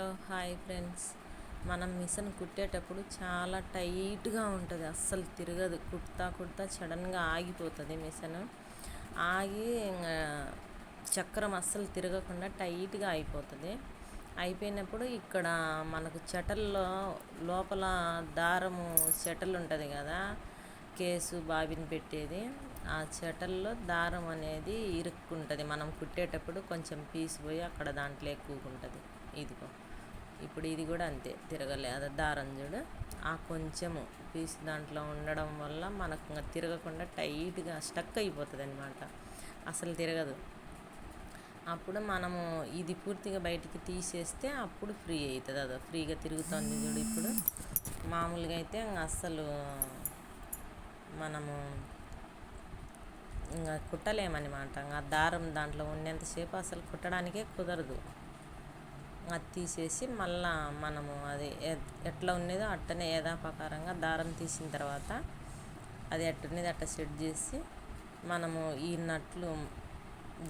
Hello hi friends. మనం machine కుట్టేటప్పుడు చాలా టైట్గా ఉంటుంది. అస్సలు తిరగదు. కుడతా కుడతా సడన్గా ఆగిపోతుంది మిషన్. ఆగి ఇంకా చక్రం అస్సలు తిరగకుండా టైట్గా అయిపోతుంది. అయిపోయినప్పుడు ఇక్కడ మనకు చెటల్లో లోపల దారము చెటలు ఉంటుంది కదా కేసు బాబిని పెట్టేది. ఆ చెటల్లో దారం అనేది ఇరుక్కుంటుంది. మనం కుట్టేటప్పుడు కొంచెం పీస్ పోయి అక్కడ దాంట్లో ఎక్కువగా ఉంటుంది. ఇదిగో. ఇప్పుడు ఇది కూడా అంతే తిరగలే. అది దారం చూడు. ఆ కొంచెము పీస్ దాంట్లో ఉండడం వల్ల మనకు ఇంకా తిరగకుండా టైట్గా స్టక్ అయిపోతుంది అనమాట అసలు తిరగదు. అప్పుడు మనము ఇది పూర్తిగా బయటికి తీసేస్తే అప్పుడు ఫ్రీ అవుతుంది. అదో ఫ్రీగా తిరుగుతుంది చూడు ఇప్పుడు. మామూలుగా అయితే ఇంకా అస్సలు మనము ఇంకా కుట్టలేమన్నమాట. ఇంకా దారం దాంట్లో ఉన్నంతసేపు అసలు కుట్టడానికే కుదరదు. అది తీసేసి మళ్ళా మనము అది ఎట్లా ఉన్నదో అట్టనే యథాప్రకారంగా దారం తీసిన తర్వాత అది ఎట్టున్నది అట్ట సెట్ చేసి మనము ఈ నట్లు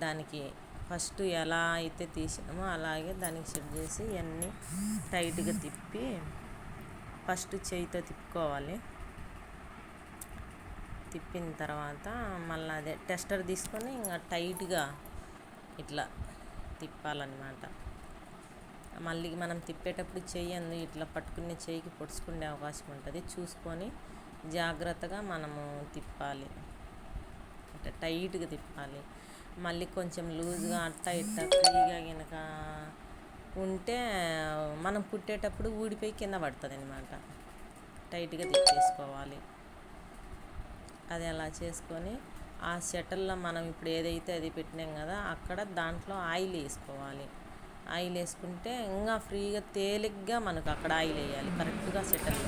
దానికి ఫస్ట్ ఎలా అయితే తీసినామో అలాగే దానికి సెట్ చేసి ఇవన్నీ టైట్గా తిప్పి ఫస్ట్ చేయితో తిప్పుకోవాలి. తిప్పిన తర్వాత మళ్ళీ అదే టెస్టర్ తీసుకొని ఇంకా టైట్గా ఇట్లా తిప్పాలన్నమాట. మళ్ళీ మనం తిప్పేటప్పుడు చెయ్యందు ఇట్లా పట్టుకునే చెయ్యికి పొడుచుకునే అవకాశం ఉంటుంది. చూసుకొని జాగ్రత్తగా మనము తిప్పాలి. అంటే టైట్గా తిప్పాలి. మళ్ళీ కొంచెం లూజ్గా అట్టా ఇట్టా ఫ్రీగా కనుక ఉంటే మనం పుట్టేటప్పుడు ఊడిపోయి కింద పడుతుంది అనమాట టైట్గా తిప్పేసుకోవాలి. అది అలా చేసుకొని ఆ షటల్లో మనం ఇప్పుడు ఏదైతే అది పెట్టినాం కదా అక్కడ దాంట్లో ఆయిల్ వేసుకోవాలి. ఆయిల్ వేసుకుంటే ఇంకా ఫ్రీగా తేలిగ్గా మనకు అక్కడ ఆయిల్ వేయాలి కరెక్ట్గా సెటల్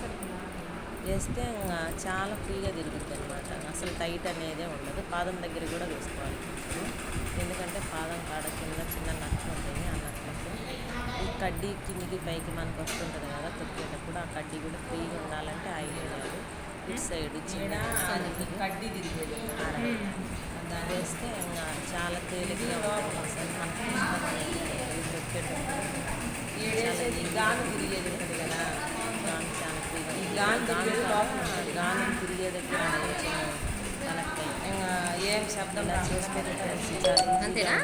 వేస్తే ఇంకా చాలా ఫ్రీగా తిరుగుతుంది అనమాట అసలు టైట్ అనేదే ఉండదు. పాదం దగ్గర కూడా వేసుకోవాలి. ఎందుకంటే పాదం కాడ కింద చిన్న నట్లు ఉంటుంది ఆ నట్లకు ఈ కడ్డీ కిందికి పైకి మనకు వస్తుంటుంది కదా తొక్కేటప్పుడు ఆ కడ్డీ కూడా ఫ్రీగా ఉండాలంటే ఆయిల్ వేయాలి ఇటు సైడ్ చిన్న కడ్డీ తిరిగేది. దాన్ని వేస్తే ఇంకా చాలా తేలిగ్గా ఉంటుంది. అసలు మనకు ఇష్టం అనేది తొక్కేటప్పుడు ఏడేసేది గాను తిరిగేది ఉంటుంది కదా గాను చాలా ఫ్రీగా ఈ గాను తిరిగేది లోపల గానం తిరిగే దగ్గర కొంచెం కనెక్ట్ అయ్యి ఏం శబ్దం అంతేనా?